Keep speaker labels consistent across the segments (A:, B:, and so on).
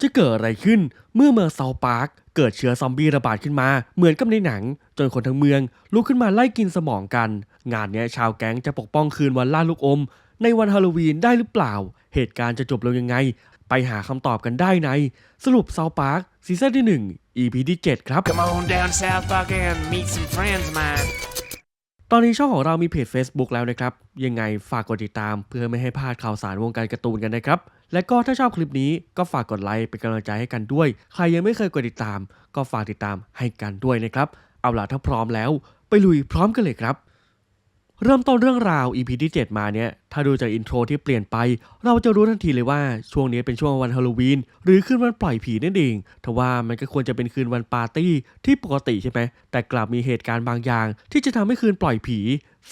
A: จะเกิดอะไรขึ้นเมื่อเมืองเซาปาร์คเกิดเชื้อซอมบี้ระบาดขึ้นมาเหมือนกับในหนัง จนคนทั้งเมืองลุกขึ้นมาไล่กินสมองกัน งานนี้ชาวแก๊งจะปกป้องคืนวันล่าลูกอม ในวันฮาโลวีนได้หรือเปล่า เหตุการณ์จะจบลงยังไง ไปหาคำตอบกันได้ใน สรุปเซาปาร์คซีซั่นที่ 1 EP ที่ 7 ครับ
B: Come on down South Park and meet some friends of mine.
A: ตอนนี้ช่องของเรามีเพจ Facebook แล้วนะครับ ยังไงฝากกดติดตามเพื่อไม่ให้พลาดข่าวสารวงการการ์ตูนกันนะครับ และก็ถ้าชอบคลิปนี้ก็ฝากกดไลค์เป็นกำลังใจให้กันด้วย ใครยังไม่เคยกดติดตาม ก็ฝากติดตามให้กันด้วยนะครับ เอาล่ะถ้าพร้อมแล้ว ไปลุยพร้อมกันเลยครับ เริ่มต้นเรื่องราว EP ที่ 7 มาเนี่ย ถ้าดูจากอินโทรที่เปลี่ยนไป เราจะรู้ทันทีเลยว่าช่วงนี้เป็นช่วงวันฮาโลวีนหรือคืนวันปล่อยผีนั่นเองทว่ามันก็ควรจะเป็นคืนวันปาร์ตี้ที่ปกติใช่ไหม แต่กลับมีเหตุการณ์บางอย่าง ที่จะทำให้คืนปล่อยผี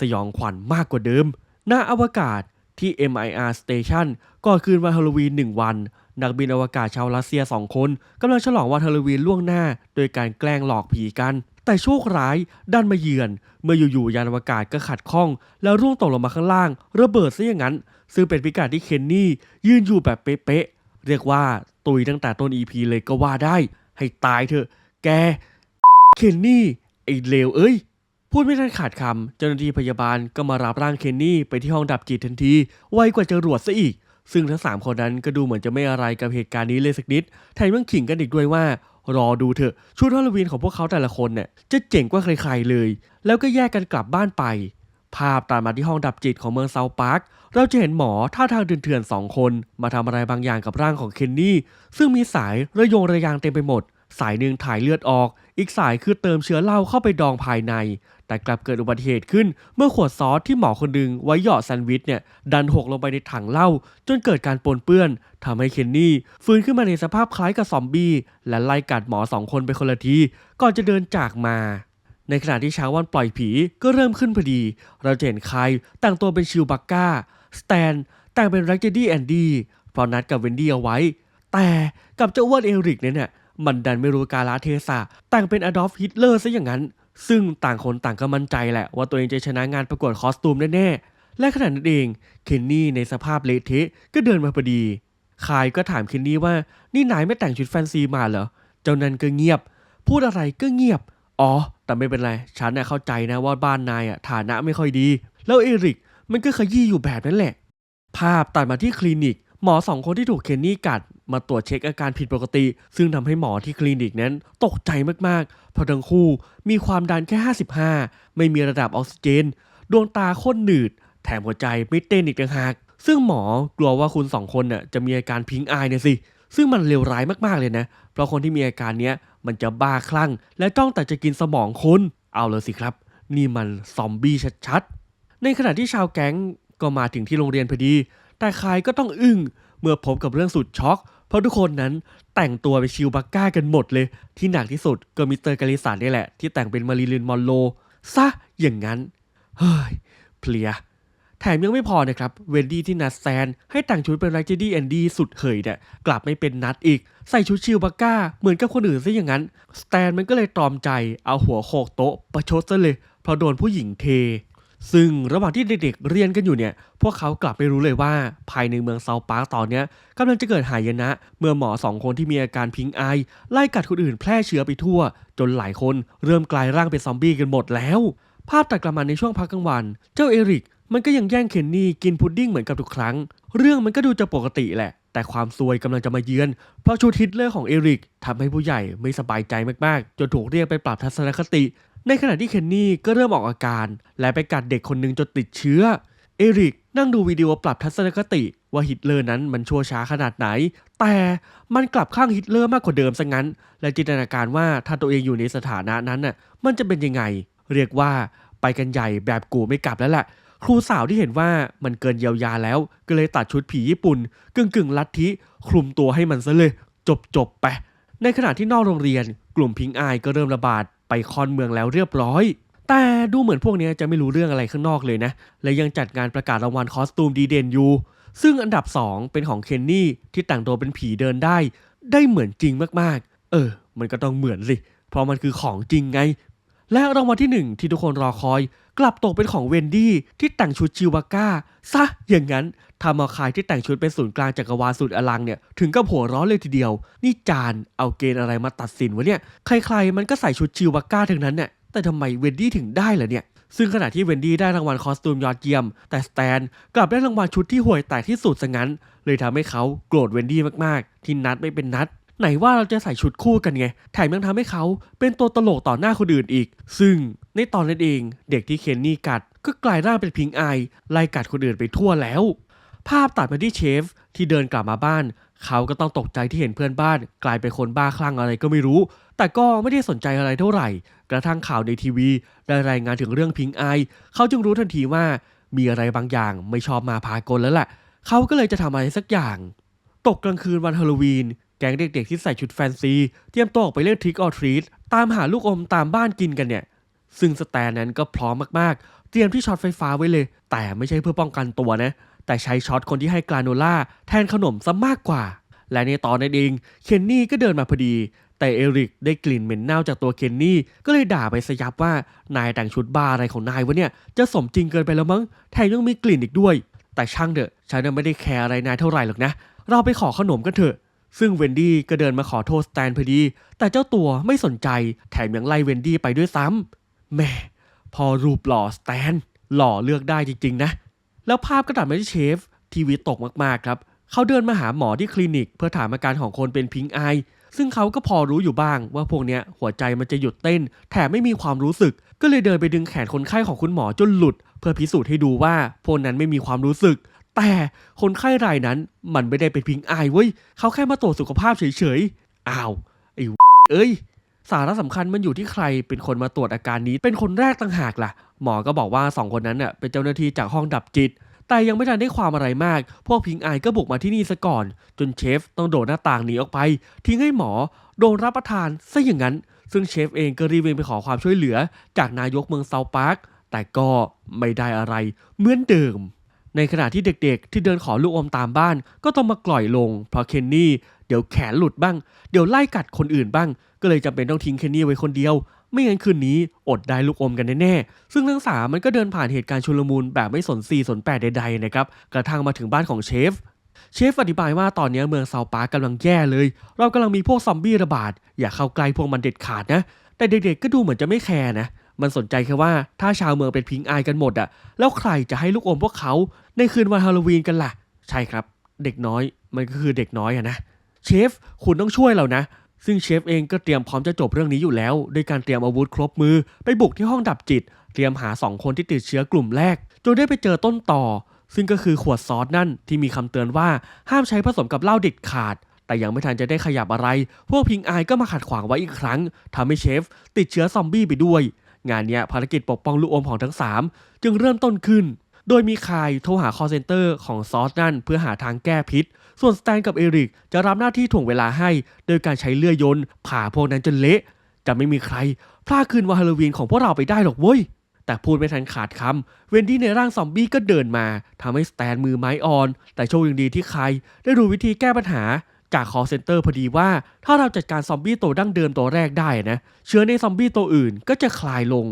A: สยองขวัญมากกว่าเดิม หน้าอวกาศที่ MIR Station ก่อนคืนวันฮาโลวีน1วันนักบินอวกาศชาวรัสเซีย 2 คนกำลังฉลองวันฮาโลวีนล่วงหน้า โดยการแกล้งหลอกผีกัน แต่โชคร้ายดันมาเยือน เมื่ออยู่ๆยานอวกาศก็ขัดข้อง แล้วร่วงตกลงมาข้างล่าง ระเบิดซะอย่างนั้น ซึ่งเป็นพิกัดที่เคนนี่ยืนอยู่แบบเป๊ะๆเรียกว่าตุยตั้งแต่ต้น EP เลยก็ว่าได้ ให้ตายเถอะ แก เคนนี่ไอ้เลวเอ้ย พูดไม่ทันขาดคำเจ้าหน้าที่พยาบาลก็มารับร่างเคนนี่ไปที่ห้องดับจิตทันที ไวกว่าจรวดซะอีกซึ่งทั้งสามคนนั้นก็ดูเหมือนจะไม่อะไรกับเหตุการณ์นี้เลยสักนิด แถมยังขิงกันอีกด้วยว่า รอดูเถอะชุดฮอลลวีนของพวกเขาแต่ละคนเนี่ยจะเจ๋งกว่าใครๆเลย แล้วก็แยกกันกลับบ้านไป ภาพตามมาที่ห้องดับจิตของเมืองเซาท์พาร์คเราจะเห็นหมอท่าทางเถื่อนๆสองคนมาทำอะไรบางอย่างกับร่างของเคนนี่ซึ่งมีสายระโยงระยางเต็มไปหมด สายหนึ่งถ่ายเลือดออก อีกสายคือเติมเชื้อเหล้าเข้าไปดองภายใน แต่กลับเกิดอุบัติเหตุขึ้น เมื่อขวดซอสที่หมอคนหนึงไว้หยอดแซนด์วิชเนี่ยดันหกลงไปในถังเหล้าจนเกิดการปนเปื้อนทำให้เคนนี่ฟื้นขึ้นมาในสภาพคล้ายกับซอมบี้ และไล่กัดหมอสองคนไปคนละที ก่อนจะเดินจากมาในขณะที่เช้าวันปล่อยผีก็เริ่มขึ้นพอดี เราจะเห็นใครแต่งตัวเป็นชิวบักก้า สแตน แต่งเป็นแร็กเจดี้แอนดี้เพราะนัดกับเวนดี้เอาไว้ แต่กับเจ้าอ้วนเอริกเนี่ยเนี่ยมันดันไม่รู้กาลเทศะแต่งเป็นอดอล์ฟฮิตเลอร์ซะอย่างนั้น ซึ่งต่างคนต่างก็มั่นใจแหละว่าตัวเองจะชนะงานประกวดคอสตูมแน่ๆ และขณะนั้นเองเคนนี่ในสภาพเละเทะก็เดินมาพอดี คายก็ถามเคนนี่ว่านี่นายไม่แต่งชุดแฟนซีมาเหรอ เจ้านั้นก็เงียบ พูดอะไรก็เงียบ อ๋อ แต่ไม่เป็นไร ฉันน่ะเข้าใจนะว่าบ้านนายอะฐานะไม่ค่อยดี แล้วเอริกมันก็ขยี้อยู่แบบนั้นแหละ ภาพตัดมาที่คลินิก หมอสองคนที่ถูกเคนนี่กัด มาตรวจเช็คอาการผิดปกติ ซึ่งทำให้หมอที่คลินิกนั้นตกใจมากๆ เพราะทั้งคู่มีความดันแค่ 55 ไม่มีระดับออกซิเจน ดวงตาโคตรหนืด แถมหัวใจไม่เต้นอีกต่างหาก ซึ่งหมอกลัวว่าคุณสองคนน่ะจะมีอาการพิงอายเนี่ยสิ ซึ่งมันเลวร้ายมากๆเลยนะ เพราะคนที่มีอาการเนี้ยมันจะบ้าคลั่ง และจ้องแต่จะกินสมองคนเอาเลยสิครับ นี่มันซอมบี้ชัดๆ ในขณะที่ชาวแก๊งก็มาถึงที่โรงเรียนพอดี แต่ใครก็ต้องอึ้งเมื่อพบกับเรื่องสุดช็อก เพราะทุกคนนั้นแต่งตัวเป็นชิวบักก้ากันหมดเลย ที่หนักที่สุดก็มิสเตอร์กาลิสันนี่แหละ ที่แต่งเป็นมาริลินมอนโลซะอย่างนั้น เฮ้ย เพลีย แถมยังไม่พอนะครับ เวนดี้ที่นัดแซน ให้แต่งชุดเป็นไรเจดี้แอนดี้สุดเหยเนี่ยกลับไม่เป็นนัดอีก ใส่ชุดชิวบักก้า เหมือนกับคนอื่นซะอย่างนั้น สแตนมันก็เลยตรอมใจเอาหัวโขกโต๊ะประชดซะเลยเพราะโดนผู้หญิงเท ซึ่งระหว่างที่เด็กๆเรียนกันอยู่เนี่ย พวกเขากลับไม่รู้เลยว่าภายในเมืองเซาปาร์กตอนนี้กำลังจะเกิดหายนะ เมื่อหมอสองคนที่มีอาการพิงอายไล่กัดคนอื่นแพร่เชื้อไปทั่ว จนหลายคนเริ่มกลายร่างเป็นซอมบี้กันหมดแล้ว ภาพตัดกลับมาในช่วงพักกลางวัน เจ้าเอริกมันก็ยังแย่งเคนนี่กินพุดดิ้งเหมือนกับทุกครั้ง เรื่องมันก็ดูจะปกติแหละ แต่ความซวยกำลังจะมาเยือน เพราะชุดฮิตเลอร์ของเอริกทำให้ผู้ใหญ่ไม่สบายใจมากๆ จนถูกเรียกไปปรับทัศนคติ ในขณะที่เคนนี่ก็เริ่มออกอาการ และไปกัดเด็กคนหนึ่งจนติดเชื้อ เอริกนั่งดูวิดีโอปรับทัศนคติ ว่าฮิตเลอร์นั้นมันชั่วช้าขนาดไหน แต่มันกลับข้างฮิตเลอร์มากกว่าเดิมซะงั้น และจินตนาการว่าถ้าตัวเองอยู่ในสถานะนั้นน่ะมันจะเป็นยังไง เรียกว่าไปกันใหญ่แบบกูไม่กลับแล้วแหละครูสาวที่เห็นว่ามันเกินเยียวยาแล้ว ก็เลยตัดชุดผีญี่ปุ่น กึ่งกึ่งลัทธิคลุมตัวให้มันซะเลย จบจบไป ในขณะที่นอกโรงเรียน กลุ่มพิงอายก็เริ่มระบาด คอนเมืองแล้วเรียบร้อย แต่ดูเหมือนพวกนี้จะไม่รู้เรื่องอะไรข้างนอกเลยนะ และยังจัดงานประกาศรางวัลคอสตูมดีเด่นอยู่ ซึ่งอันดับ 2 เป็นของเคนนี่ที่แต่งตัวเป็นผีเดินได้ ได้เหมือนจริงมากๆ เออ มันก็ต้องเหมือนสิ เพราะมันคือของจริงไง และรางวัลที่หนึ่งที่ทุกคนรอคอย กลับตกเป็นของเวนดี้ที่แต่งชุดชิวาก้าซะอย่างนั้นทำเอาคายที่แต่งชุดเป็นศูนย์กลางจักรวาลสุดอลังเนี่ยถึงกับหัวร้อนเลยทีเดียว นี่จานเอาเกณฑ์อะไรมาตัดสินวะเนี่ยใครๆมันก็ใส่ชุดชิวาก้าทั้งนั้นเนี่ยแต่ทำไมเวนดี้ถึงได้ล่ะเนี่ยซึ่งขณะที่เวนดี้ได้รางวัลคอสตูมยอดเยี่ยม แต่สแตนกลับได้รางวัลชุดที่ห่วยแตกที่สุดซะงั้น เลยทำให้เขาโกรธเวนดี้มากๆ ที่นัดไม่เป็นนัด ไหนว่าเราจะใส่ชุดคู่กันไง แถมยังทำให้เขาเป็นตัวตลกต่อหน้าคนอื่นอีก ซึ่งในตอนนั้นเอง เด็กที่เคนนี่กัด ก็กลายร่างเป็นพิงค์อไล่กัดคนอื่นไปทั่วแล้ว ภาพตัดมาที่เชฟที่เดินกลับมาบ้าน เขาก็ต้องตกใจที่เห็นเพื่อนบ้าน กลายเป็นคนบ้าคลั่งอะไรก็ไม่รู้ แต่ก็ไม่ได้สนใจอะไรเท่าไหร่ กระทั่งข่าวในทีวีได้รายงานถึงเรื่องพิงค์อเขาจึงรู้ทันทีว่ามีอะไรบางอย่างไม่ชอบมาพากลแล้วแหละ เขาก็เลยจะทำอะไรสักอย่าง ตกกลางคืนวันฮาโลวีน แก๊งเด็กๆที่ใส่ชุดแฟนซี เตรียมตัวออกไปเล่นทริกออทรีตตามหาลูกอมตามบ้านกินกันเนี่ย ซึ่งสแตนนั้นก็พร้อมมากๆ เตรียมที่ช็อตไฟฟ้าไว้เลย แต่ไม่ใช่เพื่อป้องกันตัวนะ แต่ใช้ช็อตคนที่ให้กราโนล่าแทนขนมซะมากกว่า และในตอนนั้นเองเคนนี่ก็เดินมาพอดี แต่เอริกได้กลิ่นเหม็นเน่าจากตัวเคนนี่ก็เลยด่าไปสยับว่านายแต่งชุดบ้าอะไรของนายวะเนี่ยจะสมจริงเกินไปแล้วมั้งแถมยังมีกลิ่นอีกด้วย แต่ช่างเถอะฉันไม่ได้แคร์อะไรนายเท่าไหร่หรอกนะ เราไปขอขนมกันเถอะ ซึ่งเวนดี้ก็เดินมาขอโทษสแตนพอดี แต่เจ้าตัวไม่สนใจแถมยังไล่เวนดี้ไปด้วยซ้ำแหม่พอรูปหล่อสแตน หล่อเลือกได้จริง ๆ นะ แล้วภาพก็ตัดมาที่เชฟ ทีวีตกมากๆครับ เขาเดินมาหาหมอที่คลินิก เพื่อถามอาการของคนเป็นพิงค์อซึ่งเขาก็พอรู้อยู่บ้างว่าพวกเนี้ยหัวใจมันจะหยุดเต้น แถมไม่มีความรู้สึก ก็เลยเดินไปดึงแขนคนไข้ของคุณหมอจนหลุด เพื่อพิสูจน์ให้ดูว่าพวกนั้นไม่มีความรู้สึก แต่คนไข้รายนั้นมันไม่ได้เป็นพิงค์อายเว้ยเขาแค่มาตรวจสุขภาพเฉยๆอ้าวไอ้เอ้ยสาระสำคัญมันอยู่ที่ใครเป็นคนมาตรวจอาการนี้ เป็นคนแรกต่างหากล่ะ หมอก็บอกว่าสองคนนั้นเน่ะเป็นเจ้าหน้าที่จากห้องดับจิต แต่ยังไม่ทันได้ความอะไรมาก พวกพิงอายก็บุกมาที่นี่ซะก่อน จนเชฟต้องโดดหน้าต่างหนีออกไป ทิ้งให้หมอโดนรับประทานซะอย่างนั้น ซึ่งเชฟเองก็รีบวิ่งไปขอความช่วยเหลือ จากนายกเมืองเซาปาร์คแต่ก็ไม่ได้อะไรเหมือนเดิม ในขณะที่เด็กๆ ที่เดินขอลูกอมตามบ้าน ก็ต้องมากล่อยลง เพราะเคนนี่เดี๋ยวแขนหลุดบ้าง เดี๋ยวไล่กัดคนอื่นบ้าง ก็เลยจำเป็นต้องทิ้งเคนนี่ไว้คนเดียว ไม่งั้นคืนนี้อดได้ลูกอมกันแน่ๆ ซึ่งทั้งสามมันก็เดินผ่านเหตุการณ์ชุลมุนแบบไม่สนสีสนแปดใดๆนะครับ กระทั่งมาถึงบ้านของเชฟ เชฟอธิบายว่าตอนนี้เมืองเซาปาร์กำลังแย่เลย เรากำลังมีพวกซอมบี้ระบาด อย่าเข้าใกล้พวกมันเด็ดขาดนะ แต่เด็กๆก็ดูเหมือนจะไม่แคร์นะ มันสนใจแค่ว่าถ้าชาวเมืองเป็นพิงอายกันหมดอะแล้วใครจะให้ลูกอมพวกเขาในคืนวันฮาโลวีนกันล่ะ ใช่ครับ เด็กน้อยมันก็คือเด็กน้อยอะนะเชฟคุณต้องช่วยเรานะ ซึ่งเชฟเองก็เตรียมพร้อมจะจบเรื่องนี้อยู่แล้วโดยการเตรียมอาวุธครบมือ ไปบุกที่ห้องดับจิต เตรียมหาสองคนที่ติดเชื้อกลุ่มแรกจนได้ไปเจอต้นต่อ ซึ่งก็คือขวดซอสนั่นที่มีคำเตือนว่าห้ามใช้ผสมกับเหล้าเด็ดขาดแต่ยังไม่ทันจะได้ขยับอะไร พวกพิงอายก็มาขัดขวางไว้อีกครั้งทำให้เชฟ ติดเชื้อซอมบี้ไปด้วย งานนี้ภารกิจปกป้องลูกอมของทั้ง 3 จึงเริ่มต้นขึ้น โดยมีคายโทรหา call center ของซอสนั่นเพื่อหาทางแก้พิษ ส่วนสแตนกับเอริกจะรับหน้าที่ถ่วงเวลาให้ โดยการใช้เลื่อยยนต์ผ่าพวกนั้นจนเละ จะไม่มีใครพลาดคืนวันฮาโลวีนของพวกเราไปได้หรอกเว้ยแต่พูดไม่ทันขาดคำ เวนดี้ในร่างซอมบี้ก็เดินมาทำให้สแตนมือไม้อ่อน แต่โชคยังดีที่ใครได้รู้วิธีแก้ปัญหา จาก call center พอดีว่า ถ้าเราจัดการซอมบี้ตัวดั้งเดิมตัวแรกได้นะ เชื้อในซอมบี้ตัวอื่นก็จะคลายลง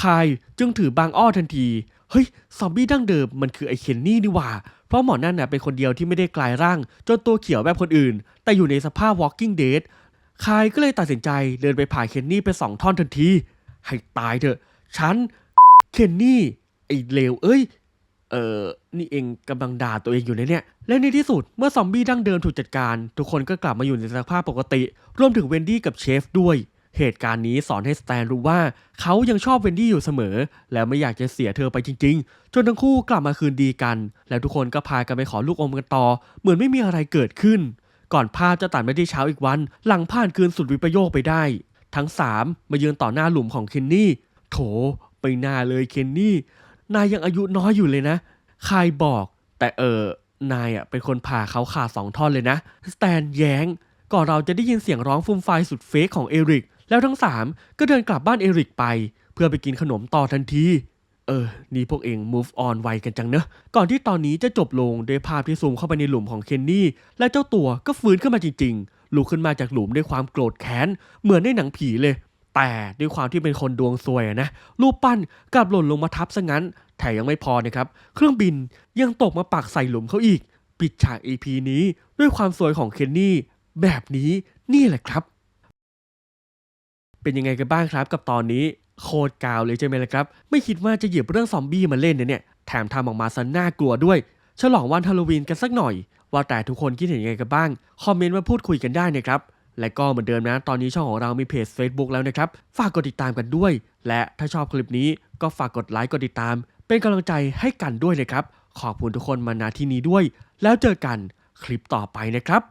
A: คายจึงถือบางอ้อทันที เฮ้ย ซอมบี้ดั้งเดิมมันคือไอเคนนี่นี่ว่า เพราะหมอนั่นน่ะเป็นคนเดียวที่ไม่ได้กลายร่าง จนตัวเขียวแบบคนอื่น แต่อยู่ในสภาพ walking dead คายก็เลยตัดสินใจเดินไปผ่าเคนนี่ไปสองท่อนทันที ให้ตายเถอะ ฉัน เคนนี่ ไอเลวเอ้ย เออนี่เองกำลังด่าตัวเองอยู่นเนี่ย และในที่สุดเมื่อซอมบี้ดั้งเดิมถูกจัดการ ทุกคนก็กลับมาอยู่ในสภาพปกติ รวมถึงเวนดี้กับเชฟด้วย เหตุการณ์นี้สอนให้สแตนรู้ว่า เขายังชอบเวนดี้อยู่เสมอ และไม่อยากจะเสียเธอไปจริง ๆ จนทั้งคู่กลับมาคืนดีกัน แล้วทุกคนก็พากันไปขอลูกอมกันต่อ เหมือนไม่มีอะไรเกิดขึ้น ก่อนภาพจะตัดไปที่เช้าอีกวัน หลังผ่านคืนสุดวิปโยคไปได้ ทั้งสามมายืนต่อหน้าหลุมของเคนนี่โถไปหน้าเลยเคนนี่ นายยังอายุน้อยอยู่เลยนะคายบอก แต่เออนายอะเป็นคนผ่าเขาขาดสองท่อนเลยนะ สแตนแย้ง ก่อนเราจะได้ยินเสียงร้องฟูมไฟสุดเฟกของเอริก แล้วทั้งสามก็เดินกลับบ้านเอริกไป เพื่อไปกินขนมต่อทันที เออ นี่พวกเอง move on ไวกันจังเนอะ ก่อนที่ตอนนี้จะจบลงด้วยภาพที่ซูมเข้าไปในหลุมของเคนนี่ และเจ้าตัวก็ฟื้นขึ้นมาจริงๆลุกขึ้นมาจากหลุมด้วยความโกรธแค้น เหมือนในหนังผีเลย แต่ด้วยความที่เป็นคนดวงซวยนะรูปปั้นกลับหล่นลงมาทับซะงั้นแถมยังไม่พอนะครับเครื่องบินยังตกมาปักใส่หลุมเขาอีก ปิดฉาก EP นี้ด้วยความสวยของเคนนี่แบบนี้นี่แหละครับ เป็นยังไงกันบ้างครับกับตอนนี้โคตรกาวเลยใช่ไหมล่ะครับ ไม่คิดว่าจะหยิบเรื่องซอมบี้มาเล่นเนี่ย แถมทำออกมาซะน่ากลัวด้วย ฉลองวันฮาโลวีนกันสักหน่อย ว่าแต่ทุกคนคิดเห็นยังไงกันบ้าง คอมเมนต์มาพูดคุยกันได้นะครับ และก็เหมือนเดิมนะ ตอนนี้ช่องของเรามีเพจ Facebook แล้วนะครับ ฝากกดติดตามกันด้วย และถ้าชอบคลิปนี้ก็ฝากกดไลค์กดติดตาม เป็นกำลังใจให้กันด้วยนะครับ ขอบคุณทุกคนมาณที่นี้ด้วย แล้วเจอกันคลิปต่อไปนะครับ